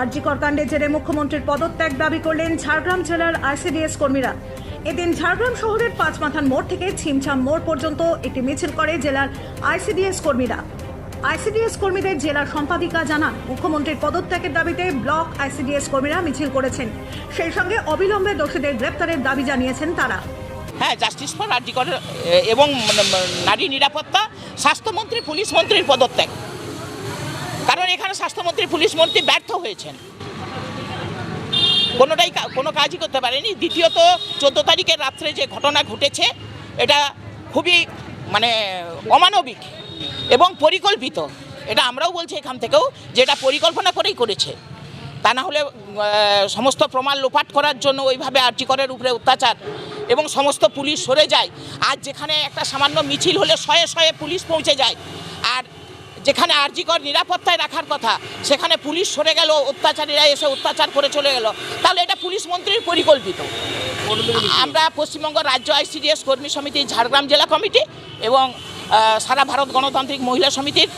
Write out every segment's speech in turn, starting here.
আরজিকর কাণ্ডে জেরে মুখ্যমন্ত্রীর পদত্যাগ দাবি করলেন ঝাড়গ্রাম জেলার আইসিডিএস কর্মীরা। এদিন ঝাড়গ্রাম শহরের পাঁচমাথান মোড় থেকে ছিমছাম মোড় পর্যন্ত একটি মিছিল করে জেলার আইসিডিএস কর্মীরা। আইসিডিএস কর্মীদের জেলা সম্পাদিকা জানান, মুখ্যমন্ত্রীর পদত্যাগের দাবিতে ব্লক আইসিডিএস কর্মীরা মিছিল করেছেন। সেই সঙ্গে অবিলম্বে দোষীদের গ্রেপ্তারের দাবি জানিয়েছেন তারা। হ্যাঁ জাস্টিস ফর আর্জিকর এবং নারী নিরাপত্তা, স্বাস্থ্যমন্ত্রী, পুলিশ মন্ত্রীর পদত্যাগ। কারণ এখানে স্বাস্থ্যমন্ত্রী, পুলিশ মন্ত্রী ব্যর্থ হয়েছেন। কোনোটাই কোনো কাজই করতে পারেনি। দ্বিতীয়ত, চোদ্দ তারিখের রাত্রে যে ঘটনা ঘটেছে, এটা খুবই মানে অমানবিক এবং পরিকল্পিত। এটা আমরাও বলছি এখান থেকেও যে এটা পরিকল্পনা করেই করেছে। তা না হলে সমস্ত প্রমাণ লোপাট করার জন্য ওইভাবে আর্জিকরের উপরে অত্যাচার এবং সমস্ত পুলিশ সরে যায়। আর যেখানে একটা সামান্য মিছিল হলে শয়ে শয়ে পুলিশ পৌঁছে যায়। আর যেখানে আর্জিকর নিরাপত্তায় রাখার কথা, সেখানে পুলিশ সরে গেল অত্যাচারীরা এসে অত্যাচার করে চলে গেল। তাহলে এটা পুলিশ মন্ত্রীর পরিকল্পিত। আমরা পশ্চিমবঙ্গ রাজ্য আইসিডিএস কর্মী সমিতি ঝাড়গ্রাম জেলা কমিটি এবং সারা ভারত গণতান্ত্রিক মহিলা সমিতির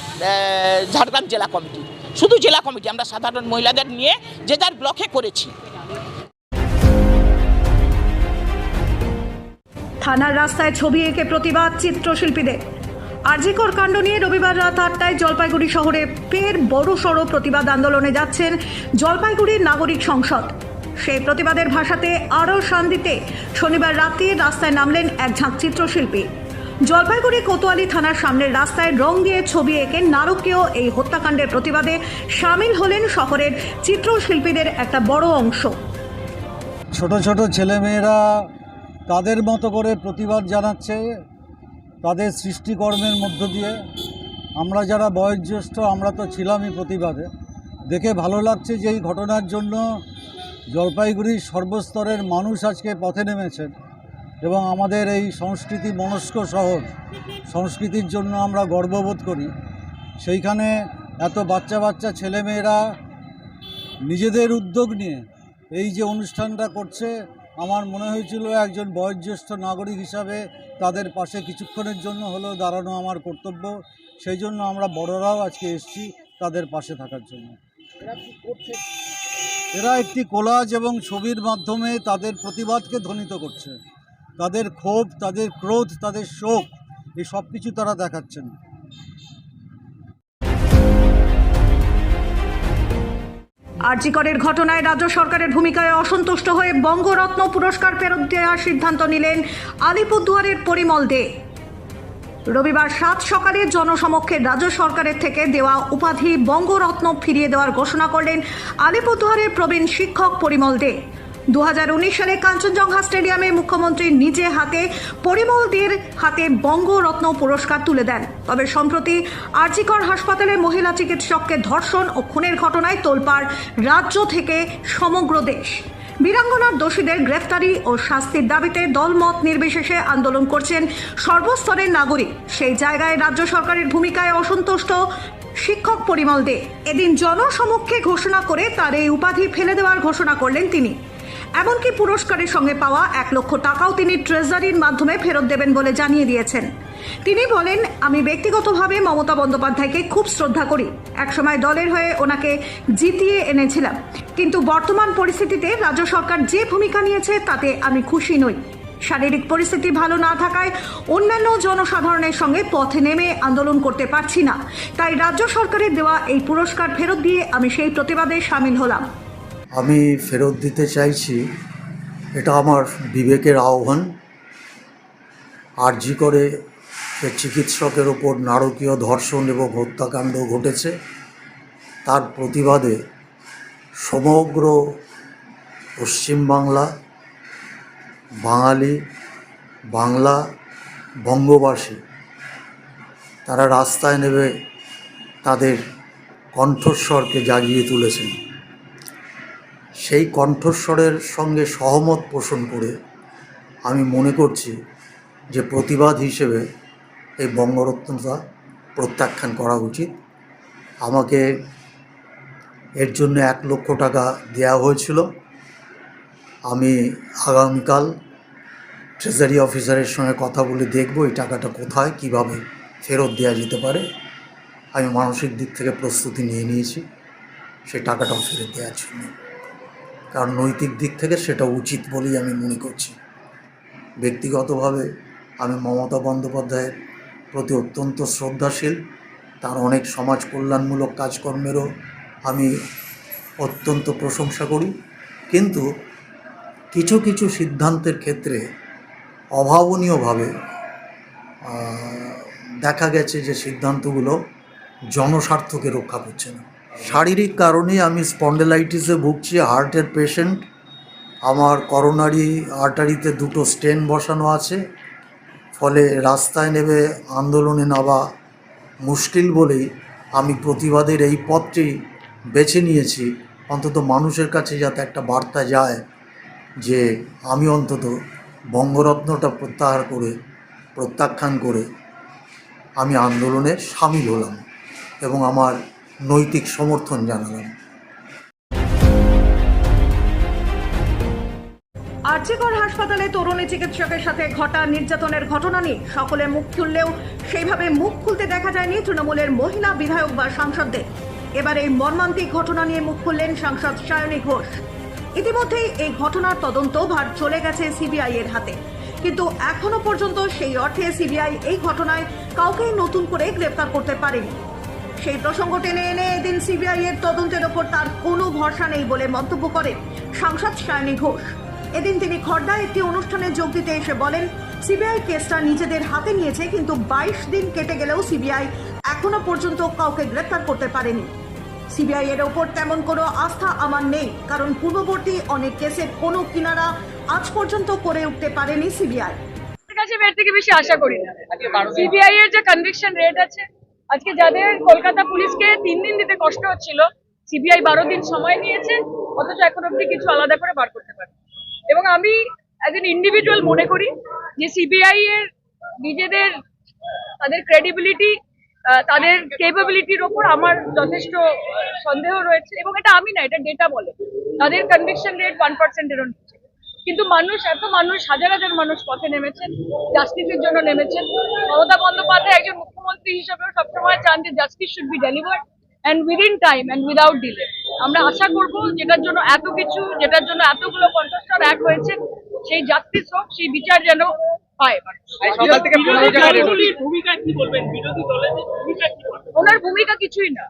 ঝাড়গ্রাম জেলা কমিটি। শুধু জেলা কমিটি, আমরা সাধারণ মহিলাদের নিয়ে যে যার ব্লকে করেছি। থানার রাস্তায় ছবি এঁকে প্রতিবাদ চিত্রশিল্পীদের। আরজিকর কাণ্ড নিয়ে রবিবার রাত আটটায় জলপাইগুড়ি শহরে ফের বড় সড়ো প্রতিবাদ আন্দোলনে যাচ্ছেন জলপাইগুড়ির নাগরিক সংসদ। সেই প্রতিবাদের ভাষাতে আরও শান্তিতে শনিবার রাতে রাস্তায় নামলেন এক ঝাঁক চিত্রশিল্পী জলপাইগুড়ি কোতোয়ালি থানার সামনের রাস্তায় রং দিয়ে ছবি এঁকে নারকীয় এই হত্যাকাণ্ডের প্রতিবাদে সামিল হলেন শহরের চিত্রশিল্পীদের একটা বড় অংশ। ছোট ছোট ছেলেমেয়েরা তাদের মতো করে প্রতিবাদ জানাচ্ছে তাদের সৃষ্টিকর্মের মধ্য দিয়ে আমরা যারা বয়োজ্যেষ্ঠ, আমরা তো ছিলামই প্রতিবাদে। দেখে ভালো লাগছে যে এই ঘটনার জন্য জলপাইগুড়ির সর্বস্তরের মানুষ আজকে পথে নেমেছেন এবং আমাদের এই সংস্কৃতি মনস্ক শহর, সংস্কৃতির জন্য আমরা গর্ববোধ করি। সেইখানে এত বাচ্চা বাচ্চা ছেলেমেয়েরা নিজেদের উদ্যোগ নিয়ে এই যে অনুষ্ঠানটা করছে আমার মনে হয়েছিল একজন বয়োজ্যেষ্ঠ নাগরিক হিসাবে তাদের পাশে কিছুক্ষণের জন্য হলেও দাঁড়ানো আমার কর্তব্য। সেই জন্য আমরা বড়রাও আজকে এসেছি তাদের পাশে থাকার জন্য। এরা একটি কোলাজ এবং ছবির মাধ্যমে তাদের প্রতিবাদকে ধ্বনিত করছে। তাদের ক্ষোভ তাদের ক্রোধ তাদের শোক এই সব কিছু তারা দেখাচ্ছেন। আরজিকরের ঘটনায় রাজ্য সরকারের ভূমিকায় অসন্তুষ্ট হয়ে বঙ্গরত্ন পুরস্কার ফেরত দেওয়ার সিদ্ধান্ত নিলেন আলিপুরদুয়ারের পরিমল দে। রবিবার সাত সকালে জনসমক্ষে রাজ্য সরকারের থেকে দেওয়া উপাধি বঙ্গরত্ন ফিরিয়ে দেওয়ার ঘোষণা করলেন আলিপুরদুয়ারের প্রবীণ শিক্ষক পরিমল দে। দু হাজার উনিশ সালে কাঞ্চনজঙ্ঘা স্টেডিয়ামে মুখ্যমন্ত্রী নিজে হাতে পরিমল দের হাতে বঙ্গরত্ন পুরস্কার তুলে দেন। তবে সম্প্রতি আরজিকর হাসপাতালে মহিলা চিকিৎসককে ধর্ষণ ও খুনের ঘটনায় তোলপাড় রাজ্য থেকে সমগ্র দেশ। বীরাঙ্গনার দোষীদের গ্রেফতারি ও শাস্তির দাবিতে দলমত নির্বিশেষে আন্দোলন করছেন সর্বস্তরের নাগরিক। সেই জায়গায় রাজ্য সরকারের ভূমিকায় অসন্তুষ্ট শিক্ষক পরিমল দে। এদিন জনসমক্ষে ঘোষণা করে তার এই উপাধি ফেলে দেওয়ার ঘোষণা করলেন তিনি। এমনকি পুরস্কারের সঙ্গে পাওয়া এক লক্ষ টাকাও তিনি ট্রেজারির মাধ্যমে ফেরত দেবেন বলে জানিয়ে দিয়েছেন। তিনি বলেন, আমি ব্যক্তিগতভাবে মমতা বন্দ্যোপাধ্যায়কে খুব শ্রদ্ধা করি। একসময় দলের হয়ে ওনাকে জিতিয়ে এনেছিলাম। কিন্তু বর্তমান পরিস্থিতিতে রাজ্য সরকার যে ভূমিকা নিয়েছে তাতে আমি খুশি নই। শারীরিক পরিস্থিতি ভালো না থাকায় অন্যান্য জনসাধারণের সঙ্গে পথে নেমে আন্দোলন করতে পারছি না। তাই রাজ্য সরকারের দেওয়া এই পুরস্কার ফেরত দিয়ে আমি সেই প্রতিবাদে সামিল হলাম। আমি ফেরত দিতে চাইছি, এটা আমার বিবেকের আহ্বান। আরজি করে চিকিৎসকের ওপর নারকীয় ধর্ষণ এবং হত্যাকাণ্ড ঘটেছে। তার প্রতিবাদে সমগ্র পশ্চিমবাংলা, বাঙালি, বাংলা বঙ্গবাসী, তারা রাস্তায় নেমে তাদের কণ্ঠস্বরকে জাগিয়ে তুলেছেন। সেই কণ্ঠস্বরের সঙ্গে সহমত পোষণ করে আমি মনে করছি যে প্রতিবাদ হিসেবে এই বঙ্গরত্নটা প্রত্যাখ্যান করা উচিত। আমাকে এর জন্য এক লক্ষ টাকা দেওয়া হয়েছিল। আমি আগামীকাল ট্রেজারি অফিসারের সঙ্গে কথা বলে দেখব এই টাকাটা কোথায়, কীভাবে ফেরত দেওয়া যেতে পারে। আমি মানসিক দিক থেকে প্রস্তুতি নিয়ে নিয়েছি। সেই টাকাটাও ফেরত দেওয়ার জন্য। কারণ নৈতিক দিক থেকে সেটা উচিত বলেই আমি মনে করছি। ব্যক্তিগতভাবে আমি মমতা বন্দ্যোপাধ্যায়ের প্রতি অত্যন্ত শ্রদ্ধাশীল, তার অনেক সমাজ কল্যাণমূলক কাজকর্মেরও আমি অত্যন্ত প্রশংসা করি। কিন্তু কিছু কিছু সিদ্ধান্তের ক্ষেত্রে অভাবনীয়ভাবে দেখা গেছে যে সিদ্ধান্তগুলো জনস্বার্থকে রক্ষা করছে না। শারীরিক কারণে আমি স্পন্ডেলাইটিসে ভুগছি, হার্টের পেশেন্ট। আমার করোনারি আর্টারিতে দুটো স্টেন বসানো আছে, ফলে রাস্তায় নেবে আন্দোলনে নামা মুশকিল বলেই আমি প্রতিবাদের এই পথটি বেছে নিয়েছি। অন্তত মানুষের কাছে যাতে একটা বার্তা যায় যে আমি অন্তত বঙ্গরত্নটা প্রত্যাহার করে, প্রত্যাখ্যান করে আমি আন্দোলনে সামিল হলাম এবং আমার নৈতিক সমর্থন জানালাম। আরজিকর হাসপাতালে তরুণী চিকিৎসকের সাথে ঘটা নির্যাতনের ঘটনা নিয়ে সকলে মুখ খুললেও সেইভাবে মুখ খুলতে দেখা যায়নি তৃণমূলের মহিলা বিধায়ক বা সাংসদদের। এবার এই মর্মান্তিক ঘটনা নিয়ে মুখ খুললেন সাংসদ সায়নী ঘোষ। ইতিমধ্যেই এই ঘটনার তদন্ত ভার চলে গেছে সিবিআই এর হাতে। কিন্তু এখনও পর্যন্ত সেই অর্থে সিবিআই এই ঘটনায় কাউকেই নতুন করে গ্রেপ্তার করতে পারেনি। সেই প্রসঙ্গ টেনে এনে এদিন সিবিআই এর তদন্তের ওপর তার কোনো ভরসা নেই বলে মন্তব্য করেন সাংসদ সায়নী ঘোষ। এদিন তিনি খর্দায় একটি অনুষ্ঠানে যোগ দিতে এসে বলেন, সিবিআই কেসটা নিজেদের হাতে নিয়েছে, কিন্তু বাইশ দিন কেটে গেলেও সিবিআই এখনও পর্যন্ত কাউকে গ্রেপ্তার করতে পারেনি। সিবিআই এর ওপর তেমন কোনো আস্থা আমার নেই, কারণ পূর্ববর্তী অনেক কেসের কোনো কিনারা আজ পর্যন্ত করে উঠতে পারেনি সিবিআই। কাছে থেকে বেশি আশা করি না। সিবিআই এর যে কনভিকশন রেট আছে আজকে যাদের কলকাতা পুলিশকে তিন দিন দিতে কষ্ট হচ্ছিল, সিবিআই বারো দিন সময় নিয়েছে, অথচ এখন অব্দি কিছু আলাদা করে বার করতে পারে। এবং আমি অ্যাজ এন ইন্ডিভিজুয়াল মনে করি যে সিবিআই এর নিজেদের, তাদের ক্রেডিবিলিটি তাদের কেপাবিলিটির ওপর আমার যথেষ্ট সন্দেহ রয়েছে। এবং এটা আমি না, এটা ডেটা বলে। তাদের কনভিকশন রেট ওয়ান পার্সেন্টেরও নিচে কিন্তু মানুষ এত মানুষ হাজার হাজার মানুষ পথে নেমেছেন জাস্টিসের জন্য নেমেছেন। মমতা বন্দ্যোপাধ্যায় একজন মুখ্যমন্ত্রী হিসেবেও সবসময় চান যে justice should be delivered and within time and without delay আমরা আশা করব যেটার জন্য এত কিছু যেটার জন্য এতগুলো কন্টেস্টার এক হয়েছে সেই জাস্টিস হোক সেই বিচার যেন পায় ওনার ভূমিকা কিছুই না।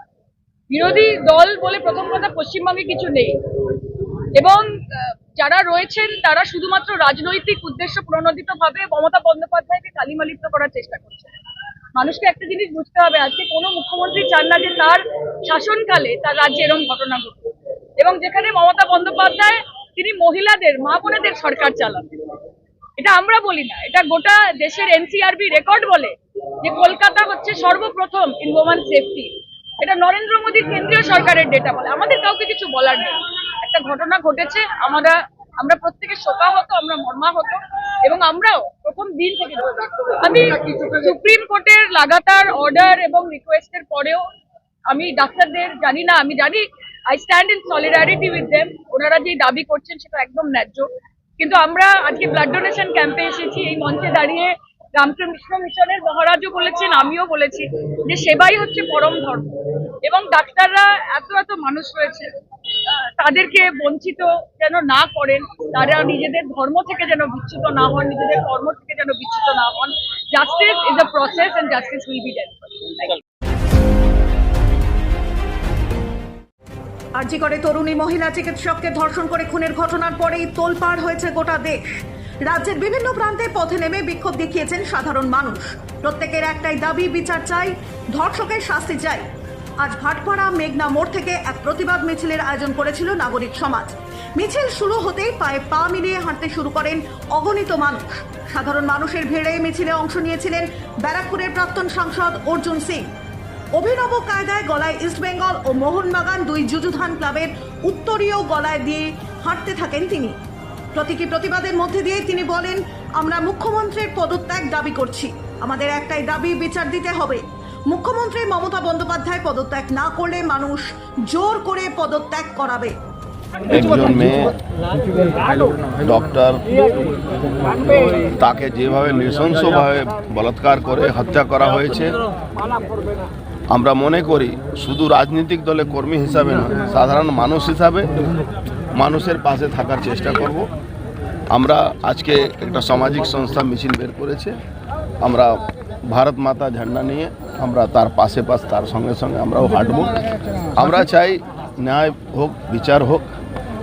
বিরোধী দল বলে প্রথম কথা পশ্চিমবঙ্গে কিছু নেই। এবং আহ, যারা রয়েছেন, তারা শুধুমাত্র রাজনৈতিক উদ্দেশ্য প্রণোদিত ভাবে মমতা বন্দ্যোপাধ্যায়কে কালিমালিপ্ত করার চেষ্টা করছে মানুষকে একটা জিনিস বুঝতে হবে, আজকে কোনো মুখ্যমন্ত্রী চান না যে তার শাসনকালে তার রাজ্যে এরকম ঘটনা ঘটবে এবং যেখানে মমতা বন্দ্যোপাধ্যায়, তিনি মহিলাদের, মা বোনেদের সরকার চালান। এটা আমরা বলি না, এটা গোটা দেশের এনসিআরবি রেকর্ড বলে যে কলকাতা হচ্ছে সর্বপ্রথম ইন ওমান সেফটি এটা নরেন্দ্র মোদীর কেন্দ্রীয় সরকারের ডেটা বলে। আমাদের কাউকে কিছু বলার নেই। একটা ঘটনা ঘটেছে, আমরা আমরা প্রত্যেকে শোকাহত আমরা মর্মাহত এবং আমরাও প্রথম দিন থেকে আমি সুপ্রিম কোর্টের লাগাতার অর্ডার এবং রিকোয়েস্টের পরেও আমি ডাক্তারদের জানি না, আমি জানি I stand in solidarity with them ওনারা যে দাবি করছেন সেটা একদম ন্যায্য। কিন্তু আমরা আজকে ব্লাড ডোনেশন ক্যাম্পে এসেছি, এই মঞ্চে দাঁড়িয়ে রামকৃষ্ণ মিশনের মহারাজও বলেছেন, আমিও বলেছি যে সেবাই হচ্ছে পরম ধর্ম। এবং ডাক্তাররা এত এত মানুষ রয়েছে তাদেরকে বঞ্চিত যেন না করেন, তারা নিজেদের ধর্ম থেকে যেন বিচ্যুত না হন, নিজেদের কর্ম থেকে যেন বিচ্যুত না হন। Justice is a process and justice will be done RG করে তরুণী মহিলা চিকিৎসককে ধর্ষণ করে খুনের ঘটনার পরেই তোলপাড় হয়েছে গোটা দেশ। রাজ্যের বিভিন্ন প্রান্তে পথে নেমে বিক্ষোভ দেখিয়েছেন সাধারণ মানুষ। প্রত্যেকের একটাই দাবি, বিচার চাই, ধর্ষকের শাস্তি চাই। আজ ভাটপাড়া মেঘনা মোড় থেকে এক প্রতিবাদ মিছিলের আয়োজন করেছিল নাগরিক সমাজ। মিছিল শুরু হতেই পায়ে পা মিলিয়ে হাঁটতে শুরু করেন অগণিত মানুষ। সাধারণ মানুষের ভিড়ে মিছিলে অংশ নিয়েছিলেন ব্যারাকপুরের প্রাক্তন সাংসদ অর্জুন সিং। অভিনব কায়দায় গলায় ইস্টবেঙ্গল ও মোহনবাগান দুই যুযুধান ক্লাবের উত্তরীয় গলায় দিয়ে হাঁটতে থাকেন তিনি। প্রতীকী প্রতিবাদের মধ্যে দিয়ে তিনি বলেন, আমরা মুখ্যমন্ত্রীর পদত্যাগ দাবি করছি। আমাদের একটাই দাবি, বিচার দিতে হবে। মুখ্যমন্ত্রী মমতা বন্দ্যোপাধ্যায় পদত্যাগ না করলে মানুষ জোর করে পদত্যাগ করাবে। একজন মেয়ে ডক্টর তাকে যেভাবে নৃশংসভাবে বলাৎকার করে হত্যা করা হয়েছে, আমরা মনে করি শুধু রাজনৈতিক দলে কর্মী হিসাবে নয় সাধারণ মানুষ হিসাবে মানুষের পাশে থাকার চেষ্টা করব। আমরা আজকে একটা সামাজিক সংস্থা মিছিল বের করেছে। আমরা ভারত মাতা ঝান্ডা নিয়ে আমরা তার পাশে পাশ, তার সঙ্গে সঙ্গে আমরাও হাঁটব। আমরা চাই ন্যায় হোক, বিচার হোক।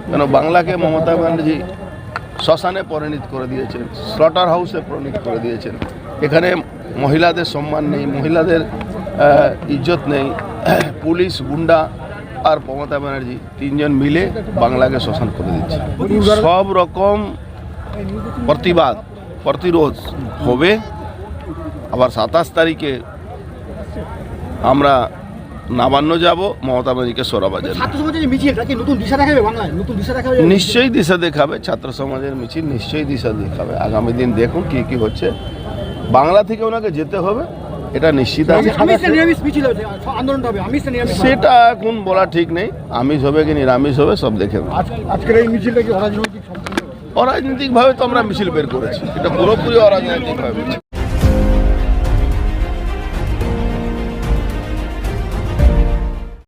কেন বাংলাকে মমতা ব্যানার্জি শ্মশানে পরিণত করে দিয়েছেন স্লটার হাউসে পরিণত করে দিয়েছেন। এখানে মহিলাদের সম্মান নেই, মহিলাদের ইজ্জত নেই। পুলিশ, গুন্ডা আর মমতা ব্যানার্জি তিনজন মিলে বাংলাকে শোষণ করে দিচ্ছে। সব রকম প্রতিবাদ প্রতিরোধ হবে। আবার সাতাশ তারিখে আমরা নবান্ন যাব মমতা ব্যানার্জিকে সরাবাজার দেখাবে? নিশ্চয়ই দিশা দেখাবে ছাত্র সমাজের মিছিল নিশ্চয়ই দিশা দেখাবে। আগামী দিন দেখুন কি কি হচ্ছে। বাংলা থেকে ওনাকে যেতে হবে। এটা নিশ্চিত আছে। সেটা এখন বলা ঠিক নেই। আমিষ হবে কি নিরামিষ হবে সব দেখে আজকের এই মিছিলটা কি অরাজনৈতিক অরাজনৈতিকভাবে তো আমরা মিছিল বের করেছি। এটা পুরোপুরি অরাজনৈতিকভাবে।